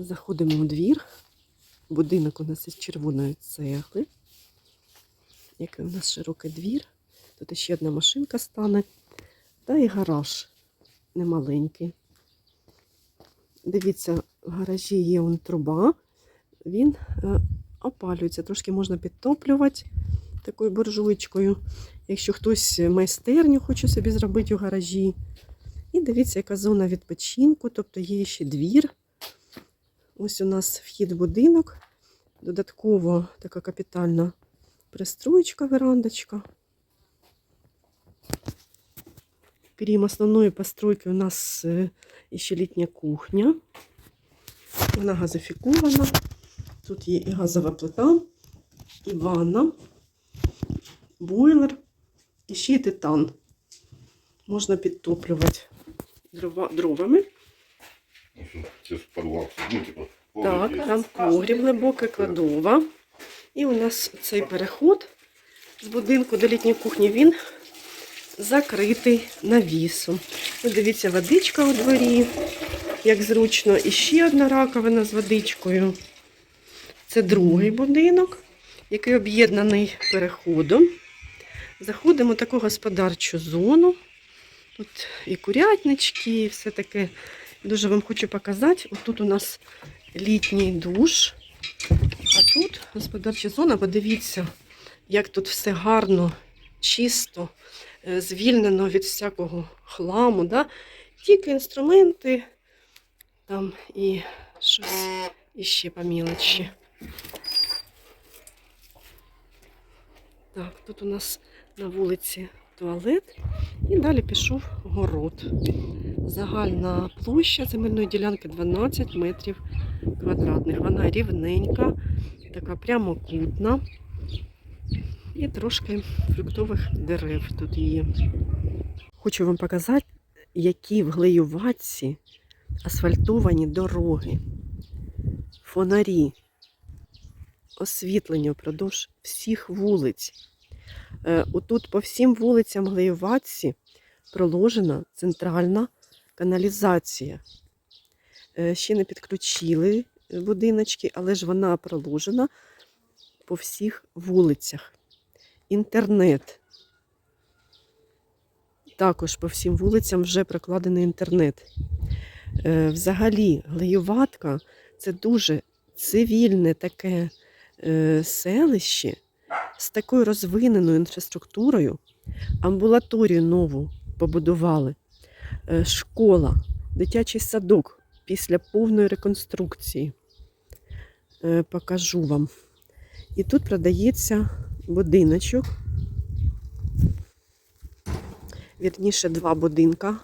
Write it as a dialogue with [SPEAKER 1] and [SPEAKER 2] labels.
[SPEAKER 1] Заходимо у двір. Будинок у нас із червоної цегли. Який у нас широкий двір. Тут ще одна машинка стане. Та і гараж немаленький. Дивіться, в гаражі є он труба. Він е, опалюється. Трошки можна підтоплювати такою буржуйкою. Якщо хтось майстерню хоче собі зробити у гаражі. І дивіться, яка зона відпочинку, тобто є ще двір. Ось у нас вхід в будинок. Додатково така капітальна пристроєчка, верандочка. Крім основної постройки, у нас е, ще літня кухня. Вона газифікована. Тут є і газова плита, і ванна, бойлер, і ще й титан. Можна підтоплювати дрова, дровами.
[SPEAKER 2] Ну, Це ж. Ну, типу,
[SPEAKER 1] Так, там погріб глибока кладова. І у нас цей переход з будинку до літньої кухні, він закритий навісом. Ось дивіться, водичка у дворі, як зручно. І ще одна раковина з водичкою. Це другий будинок, який об'єднаний переходом. Заходимо в таку господарчу зону. Тут і курятнички, і все таке. Дуже вам хочу показати. От тут у нас літній душ. А тут господарча зона, подивіться, як тут все гарно, чисто, е, звільнено від всякого хламу. Да? Тільки інструменти, там і щось іще по мілочі. Так, тут у нас на вулиці туалет. І далі пішов город. Загальна площа земельної ділянки 12 метрів квадратних. Вона рівненька, така прямокутна. І трошки фруктових дерев тут є. Хочу вам показати, які в Глеюватці асфальтовані дороги, фонарі, освітлення впродовж всіх вулиць. Е, Отут по всім вулицям Глеюватці проложена центральна каналізація. Е, Ще не підключили будиночки, але ж вона проложена по всіх вулицях. Інтернет. Також по всім вулицям вже прокладений інтернет. Е, Взагалі, Глеюватка це дуже цивільне таке е, селище з такою розвиненою інфраструктурою. Амбулаторію нову побудували, е, школа, дитячий садок після повної реконструкції. Е, Покажу вам. І тут продається будиночок. Вірніше, два будинка